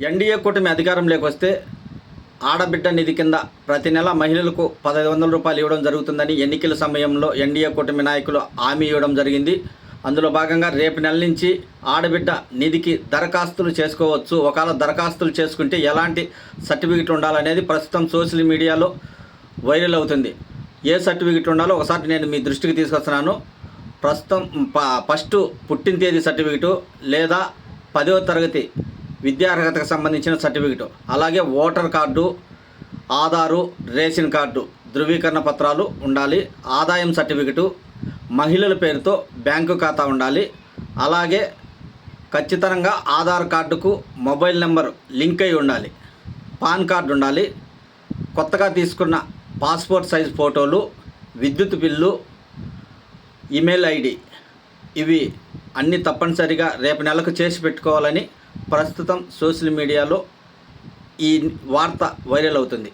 NDA కూటమి అధికారంలోకి వస్తే ఆడబిడ్డ నిధి కింద ప్రతి నెల మహిళలకు పదహైదు వందల రూపాయలు ఇవ్వడం జరుగుతుందని ఎన్నికల సమయంలో ఎన్డీఏ కూటమి నాయకులు హామీ ఇవ్వడం జరిగింది. అందులో భాగంగా రేపు నెల నుంచి ఆడబిడ్డ నిధికి దరఖాస్తులు చేసుకోవచ్చు. ఒకవేళ దరఖాస్తులు చేసుకుంటే ఎలాంటి సర్టిఫికెట్ ఉండాలనేది ప్రస్తుతం సోషల్ మీడియాలో వైరల్ అవుతుంది. ఏ సర్టిఫికెట్ ఉండాలో ఒకసారి నేను మీ దృష్టికి తీసుకొస్తున్నాను. ప్రస్తుతం ప- ఫస్ట్ పుట్టిన తేదీ సర్టిఫికెటు లేదా పదవ తరగతి విద్యార్హతకు సంబంధించిన సర్టిఫికెటు. అలాగే voter card Aadhaar ration card ధృవీకరణ పత్రాలు ఉండాలి. ఆదాయం సర్టిఫికెటు మహిళల పేరుతో బ్యాంకు ఖాతా ఉండాలి. అలాగే ఖచ్చితంగా ఆధార్ కార్డుకు మొబైల్ నెంబర్ లింక్ అయి ఉండాలి. పాన్ కార్డు ఉండాలి. కొత్తగా తీసుకున్న పాస్పోర్ట్ సైజ్ ఫోటోలు విద్యుత్ బిల్లు ఈమెయిల్ ఐడి. ఇవి అన్నీ తప్పనిసరిగా రేపు నెలకు చేసి పెట్టుకోవాలని ప్రస్తుతం సోషల్ మీడియాలో ఈ వార్త వైరల్ అవుతుంది.